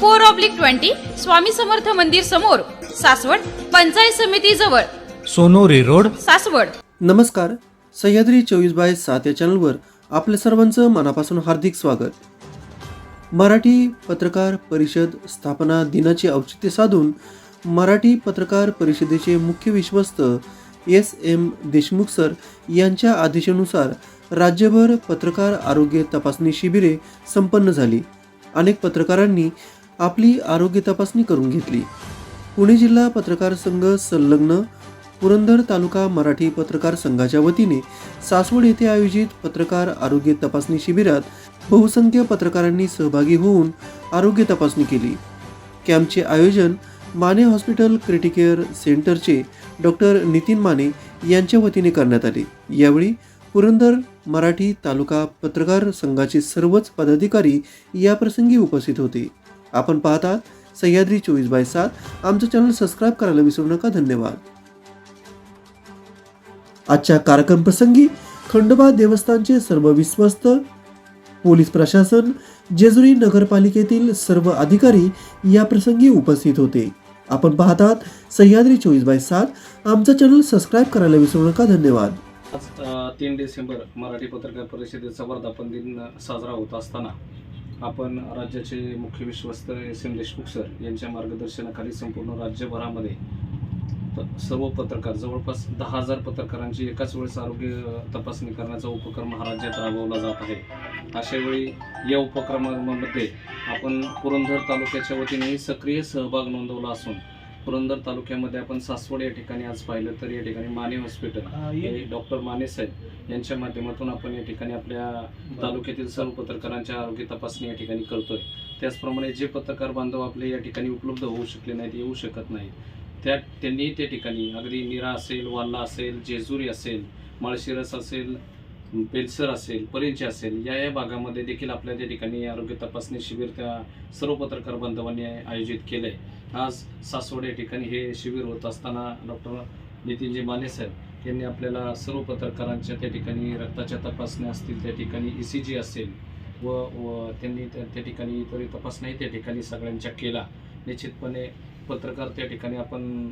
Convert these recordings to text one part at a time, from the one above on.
four oblique twenty Swami Samarth मंदिर समोर सासवड पंचायत समिती जवळ. सोनोरी रोड. सासवड. नमस्कार सह्याद्री चोवीस बाय सात या चॅनलवर आपल्या सर्वांचं मनापासून हार्दिक स्वागत. मराठी पत्रकार परिषद स्थापना दिनाचे औचित्य साधून मराठी पत्रकार परिषदेचे मुख्य विश्वस्त एस एम देशमुख सर यांच्या आदेशानुसार राज्यभर पत्रकार आरोग्य तपासणी शिबिरे संपन्न झाली. अनेक पत्रकारांनी आपली आरोग्य तपासणी करून घेतली. पुणे जिल्हा पत्रकार संघ संलग्न पुरंदर तालुका मराठी पत्रकार संघाच्या वतीने सासवड येथे आयोजित पत्रकार आरोग्य तपासणी शिबिरात बहुसंख्य पत्रकारांनी सहभागी होऊन आरोग्य तपासणी केली. कॅम्पचे आयोजन माने हॉस्पिटल क्रिटिकेअर सेंटरचे डॉक्टर नितीन माने यांच्या वतीने करण्यात आले. यावेळी पुरंदर मराठी तालुका पत्रकार संघाचे सर्वच पदाधिकारी याप्रसंगी उपस्थित होते. आपण पाहतात सह्याद्री चोवीस बाय सात. आमचं चॅनल सबस्क्राईब करायला विसरू नका. धन्यवाद. आजच्या कार्यक्रम प्रसंगी खंडोबा देवस्थानचे सर्व विश्वस्त पोलीस प्रशासन जेजुरी नगरपालिकेतील सर्व अधिकारी या प्रसंगी उपस्थित होते. आपण पाहतात सह्याद्री चोवीस बाय सात. आमचं चॅनल सबस्क्राईब करायला विसरू नका. धन्यवाद. आज तीन डिसेंबर मराठी पत्रकार परिषदेचा वर्धापन दिन साजरा होत असताना आपण राज्याचे मुख्य विश्वस्त एस एम देशमुख सर यांच्या मार्गदर्शनाखाली संपूर्ण राज्यभरामध्ये सर्व पत्रकार जवळपास दहा हजार पत्रकारांची एकाच वेळेस आरोग्य तपासणी करण्याचा उपक्रम हा राज्यात राबवला जात आहे. अशा वेळी या उपक्रमामध्ये आपण पुरंदर तालुक्याच्या वतीने सक्रिय सहभाग नोंदवला असून पुरंदर तालुक्यामध्ये आपण सासवड या ठिकाणी आज पाहिलं तर या ठिकाणी माने हॉस्पिटल डॉक्टर माने साहेब यांच्या माध्यमातून आपण या ठिकाणी आपल्या तालुक्यातील सर्व पत्रकारांच्या आरोग्य तपासणी या ठिकाणी करतोय. त्याचप्रमाणे जे पत्रकार बांधव आपले या ठिकाणी उपलब्ध होऊ शकले नाहीत येऊ शकत नाहीत त्या त्यांनी त्या ठिकाणी अगदी निरा असेल वाल्ला असेल जेजुरी असेल माळशिरस असेल बेलसर असेल परिंचे असेल या या भागामध्ये देखील आपल्या त्या ठिकाणी आरोग्य तपासणी शिबिर त्या सर्व पत्रकार बांधवांनी आयोजित केलंय. आज सासवड या ठिकाणी हे शिबिर होत असताना डॉक्टर नितीनजी माने साहेब यांनी आपल्याला सर्व पत्रकारांच्या त्या ठिकाणी रक्ताच्या तपासण्या असतील त्या ठिकाणी ई सी जी असेल व व त्यांनी त्या त्या ठिकाणी इतर तपासण्याही त्या ठिकाणी सगळ्यांच्या केला. निश्चितपणे पत्रकार त्या ठिकाणी आपण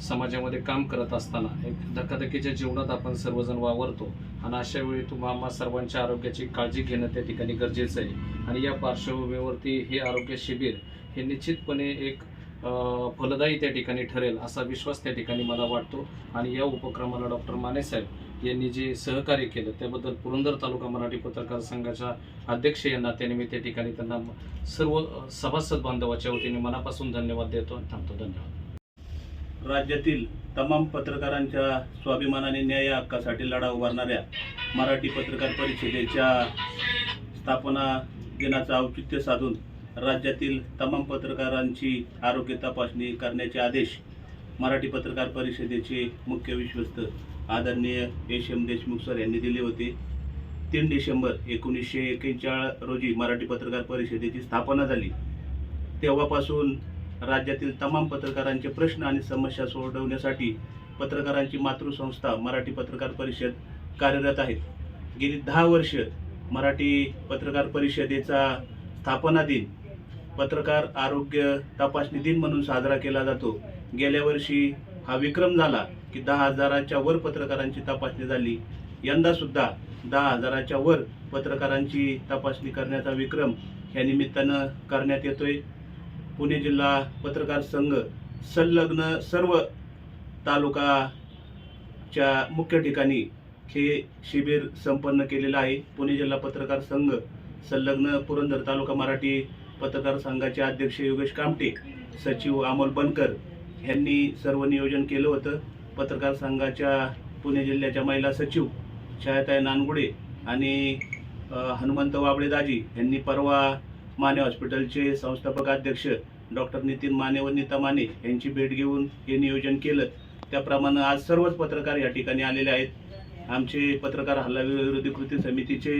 समाजामध्ये काम करत असताना एक धकाधकीच्या जीवनात आपण सर्वजण वावरतो आणि अशा वेळी तुम्हा आम्हा सर्वांच्या आरोग्याची काळजी घेणं त्या ठिकाणी गरजेचं आहे. आणि या पार्श्वभूमीवरती हे आरोग्य शिबिर हे निश्चितपणे एक फलदायी त्या ठिकाणी ठरेल असा विश्वास त्या ठिकाणी मला वाटतो. आणि या उपक्रमाला डॉक्टर माने साहेब यांनी जे सहकार्य केलं त्याबद्दल पुरंदर तालुका मराठी पत्रकार संघाच्या अध्यक्ष या नात्याने त्या ठिकाणी त्यांना सर्व सभासद बांधवाच्या वतीने मनापासून धन्यवाद देतो आणि थांबतो. धन्यवाद. राज्यातील तमाम पत्रकारांच्या स्वाभिमानाने न्याय हक्कासाठी लढा उभारणाऱ्या मराठी पत्रकार परिषदेच्या स्थापना दिनाचं औचित्य साधून राज्यातील तमाम पत्रकारांची आरोग्य तपासणी करण्याचे आदेश मराठी पत्रकार परिषदेचे मुख्य विश्वस्त आदरणीय एस एम देशमुख सर यांनी दिले होते. तीन डिसेंबर एकोणीसशे एक्केचाळीस रोजी मराठी पत्रकार परिषदेची स्थापना झाली. तेव्हापासून राज्यातील तमाम पत्रकारांचे प्रश्न आणि समस्या सोडवण्यासाठी पत्रकारांची मातृसंस्था मराठी पत्रकार परिषद कार्यरत आहेत गेली दहा वर्ष मराठी पत्रकार परिषदेचा स्थापना दिन पत्रकार आरोग्य तपासणी दिन म्हणून साजरा केला जातो. गेल्या वर्षी हा विक्रम झाला की दहा हजाराच्या वर पत्रकारांची तपासणी झाली. यंदा सुद्धा दहा हजाराच्या वर पत्रकारांची तपासणी करण्याचा विक्रम ह्या निमित्तानं करण्यात येतोय. पुणे जिल्हा पत्रकार संघ संलग्न सर्व तालुकाच्या मुख्य ठिकाणी हे शिबिर संपन्न केलेलं आहे. पुणे जिल्हा पत्रकार संघ संलग्न पुरंदर तालुका मराठी पत्रकार संघाचे अध्यक्ष योगेश कामटे सचिव अमोल बनकर यांनी सर्व नियोजन केलं होतं. पत्रकार संघाच्या पुणे जिल्ह्याच्या महिला सचिव छायाताई नानगुडे आणि हनुमंत वाबळे दाजी यांनी परवा माने हॉस्पिटलचे संस्थापक अध्यक्ष डॉक्टर नितीन माने व नीता माने यांची भेट घेऊन हे नियोजन केलं. त्याप्रमाणे आज सर्वच पत्रकार या ठिकाणी आलेले आहेत. आमचे पत्रकार हल्ला विरोधी कृती समितीचे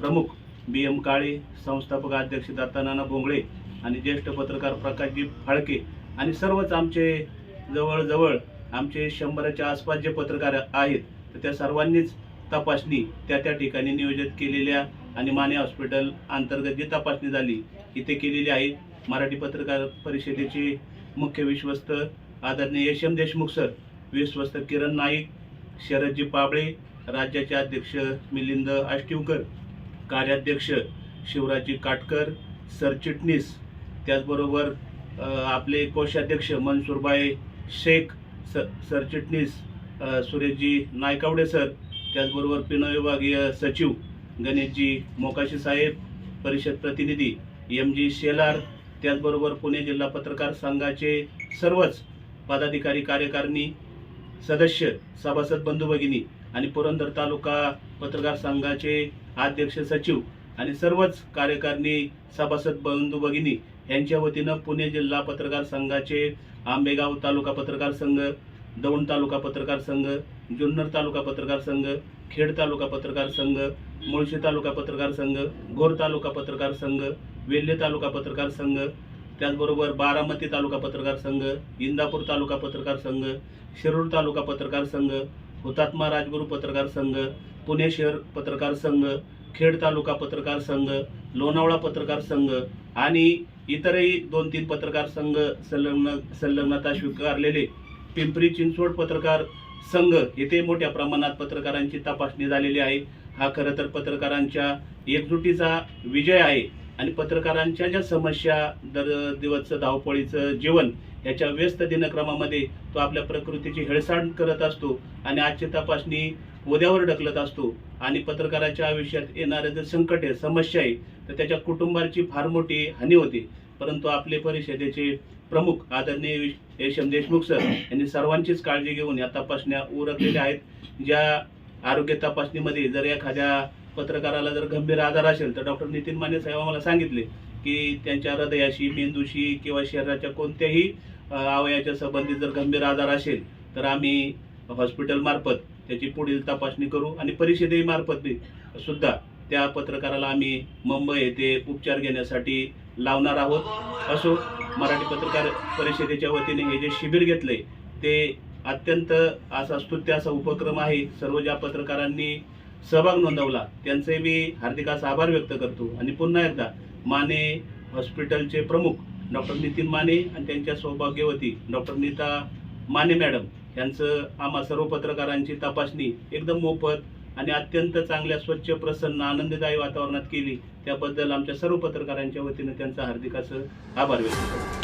प्रमुख बी एम काळे संस्थापक अध्यक्ष दत्तानाना भोंगळे आणि ज्येष्ठ पत्रकार प्रकाशजी फाळके आणि सर्वच आमचे जवळजवळ आमचे शंभराच्या आसपास जे पत्रकार आहेत तर त्या सर्वांनीच तपासणी त्या त्या ठिकाणी नियोजित केलेल्या आणि माने हॉस्पिटल अंतर्गत जी तपासणी झाली इथे केलेली आहे. मराठी पत्रकार परिषदेचे मुख्य विश्वस्त आदरणीय यशम देशमुख सर विश्वस्त किरण नाईक शरदजी पाबळे राज्याचे अध्यक्ष मिलिंद आष्टीवकर कार्याध्यक्ष शिवराजी काटकर सरचिटणीस त्याचबरोबर आपले कोषाध्यक्ष मनसूरबाई शेख स सरचिटणीस सुरेशजी नायकावडे सर त्याचबरोबर पिनो विभागीय सचिव गणेशजी मोकाशी साहेब परिषद प्रतिनिधी एम जी शेलार त्याचबरोबर पुणे जिल्हा पत्रकार संघाचे सर्वच पदाधिकारी कार्यकारिणी सदस्य सभासद बंधू भगिनी आणि पुरंदर तालुका पत्रकार संघाचे अध्यक्ष सचिव आणि सर्वच कार्यकारिणी सभासद बंधू भगिनी यांच्या वतीनं पुणे जिल्हा पत्रकार संघाचे आंबेगाव तालुका पत्रकार संघ दौंड तालुका पत्रकार संघ जुन्नर तालुका पत्रकार संघ खेड तालुका पत्रकार संघ मुळशी तालुका पत्रकार संघ घोर तालुका पत्रकार संघ वेल्हे तालुका पत्रकार संघ त्याचबरोबर बारामती तालुका पत्रकार संघ इंदापूर तालुका पत्रकार संघ शिरूर तालुका पत्रकार संघ हुतात्मा राजगुरू पत्रकार संघ पुणे शहर पत्रकार संघ खेड तालुका पत्रकार संघ लोणावळा पत्रकार संघ आणि इतरही दोन तीन पत्रकार संघ संलग्न संलग्नता स्वीकारलेले पिंपरी चिंचवड पत्रकार संघ येथे मोठ्या प्रमाणात पत्रकारांची तपासणी झालेली आहे. हा खरं तर पत्रकारांच्या एकजुटीचा विजय आहे. आणि पत्रकारांच्या ज्या समस्या दर दिवसचं धावपळीचं जीवन याच्या व्यस्त दिनक्रमामध्ये तो आपल्या प्रकृतीची हेळसांड करत असतो आणि आजची तपासणी उद्यावर ढकलत असतो. आणि पत्रकाराच्या आयुष्यात येणारे जे संकट आहे समस्या आहे तर त्याच्या कुटुंबाची फार मोठी हानी होते. परंतु आपले परिषदेचे प्रमुख आदरणीय यशम देशमुख सर यांनी सर्वांचीच काळजी घेऊन या तपासण्या उरकलेल्या आहेत. ज्या आरोग्य तपासणीमध्ये जर एखाद्या पत्रकाराला जर गंभीर आजार असेल तर डॉक्टर नितीन माने साहेब आम्हाला सांगितले की त्यांच्या हृदयाशी मेंदूशी किंवा शरीराच्या कोणत्याही अवयाच्या संबंधित जर गंभीर आजार असेल तर आम्ही हॉस्पिटल मार्फत त्याची पुढील तपासणी करू आणि परिषदेही मार्फत बी सुद्धा त्या पत्रकाराला आम्ही मुंबई येथे उपचार घेण्यासाठी लावणार आहोत. असो मराठी पत्रकार परिषदेच्या वतीने हे जे शिबिर घेतले ते अत्यंत असा स्तुत्य असा उपक्रम आहे. सर्व ज्या पत्रकारांनी सहभाग नोंदवला. त्यांचे मी हार्दिकास आभार व्यक्त करतो. आणि पुन्हा एकदा माने हॉस्पिटलचे प्रमुख डॉक्टर नितीन माने आणि त्यांच्या सौभाग्यवती डॉक्टर नीता माने मॅडम यांचं आम्हा सर्व पत्रकारांची तपासणी एकदम मोफत आणि अत्यंत चांगल्या स्वच्छ प्रसन्न आनंददायी वातावरणात केली. त्याबद्दल आमच्या सर्व पत्रकारांच्या वतीनं त्यांचा हार्दिकाचं आभार व्यक्त करतो.